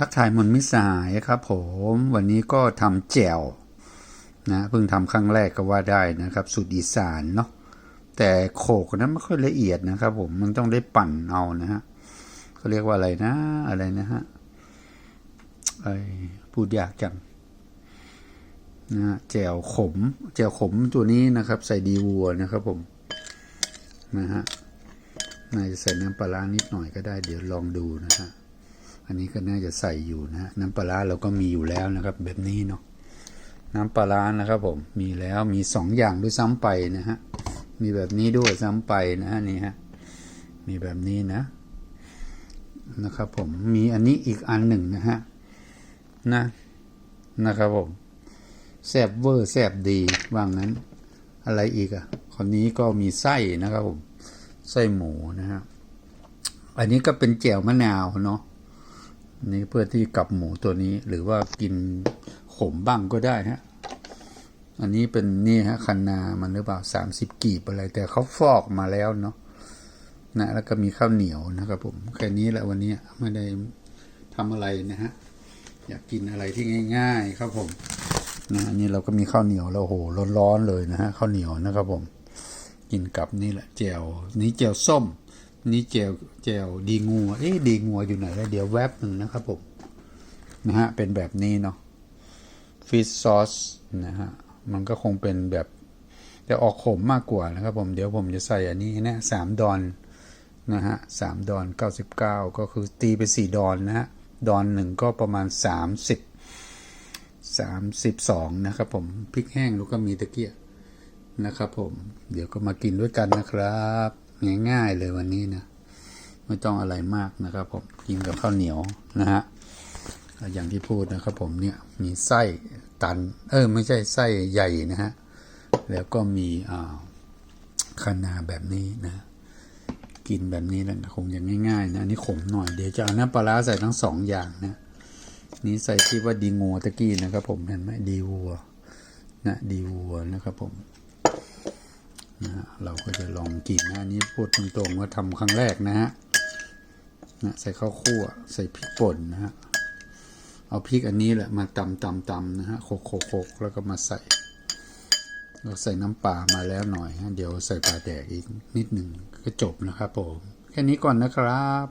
ทักทายมนมิสายครับผมวันนี้ก็ทำแจ่วนะเพิ่งทำครั้งแรกก็ว่าได้นะครับ สูตรอีสานเนาะแต่โขกนั้นไม่ค่อยละเอียดนะครับ ผมมันต้องได้ปั่นเอานะฮะเขาเรียกว่าอะไรนะอะไรนะฮะไอพูดยากจังนะแจ่วขมแจ่วขมตัวนี้นะครับ ใส่ดีวัวนะครับ ผมนะฮะนาจะใส่น้ำปลาร้านิดหน่อยก็ได้ เดี๋ยวลองดูนะฮะ อันนี้ก็น่าจะใส่อยู่นะน้ำปลาร้าเราก็มีอยู่แล้วนะครับ แบบนี้เนาะน้ำปลาร้านะครับผมมีแล้วมีสองอย่างด้วยซ้ำไปนะฮะมีแบบนี้ด้วยซ้ำไปนะฮะนี่ฮะมีแบบนี้นะนะครับผมมีอันนี้อีกอันหนึ่งนะฮะนะนะครับผมแซบเวอร์แซบดีว่างนั้น อะไรอีกอะ่ะคนนี้ก็มีไส้นะครับผมไส้หมูนะฮะอันนี้ก็เป็นแจ่วมะนาวเนาะ นี่เพื่อที่กับหมูตัวนี้หรือว่ากินขมบ้างก็ได้ฮะอันนี้เป็นนี่ฮะคันนามันหรือเปล่าสามสิบกีบอะไร แต่เขาฟอกมาแล้วเนาะนะแล้วก็มีข้าวเหนียวนะครับผมแค่นี้แหละวันนี้ไม่ได้ทำอะไรนะฮะอยากกินอะไรที่ง่าย ๆ ครับผมนะนนี้เราก็มีข้าวเหนียวแล้วโหร้อนๆเลยนะฮะข้าวเหนียวนะครับผม กินกับนี่แหละแจวนี่แจวส้ม นี่เจลเจลดีงัวเอ๊ะดีงัวอยู่ไหนแล้วเดี๋ยวแวบหนึ่งนะครับผมนะฮะเป็นแบบนี้เนาะฟิชซอสนะฮะมันก็คงเป็นแบบแต่ออกขมมากกว่านะครับผมเดี๋ยวผมจะใส่อันนี้นะสามดอนนะฮะสามดอนเก้าสิบเก้าก็คือตีไปสี่ดอนนะฮะดอนหนึ่งก็ประมาณสามสิบสามสิบสองนะครับผมพริกแห้งแล้วก็มีตะเกียบนะครับผมเดี๋ยวก็มากินด้วยกันนะครับ ง่ายๆเลยวันนี้นะไม่ต้องอะไรมากนะครับ ผมกินกับข้าวเหนียวนะฮะอย่างที่พูดนะครับ ผมเนี่ยมีไส้ตัน เออไม่ใช่ไส้ใหญ่นะฮะแล้วก็มีอ่าคนาแบบนี้นะ กินแบบนี้แหละคงจะง่ายๆนะนนี่ขมหน่อยเดี๋ยวจะเอาน้ำปลาร้าใส่ทั้งสองอย่างนะนี่ใส่ที่ว่าดีงัวตะกี้นะครับ ผมเห็นไหมดีวัวนะดีวัวนะครับผม นะฮะเราก็จะลองกินนะนี้พูดตรงๆว่าทำครั้งแรกนะฮะนะใส่ข้าวคั่วใส่พริกป่นนะฮะเอาพริกอันนี้แหละมาตำตำตำนะฮะโขกโขกโคกแล้วก็มาใส่ เราใส่น้ำปลามาแล้วหน่อยฮะเดี๋ยวใส่ปลาแดกอีกนิดหนึ่งก็จบนะครับผม แค่นี้ก่อนนะครับ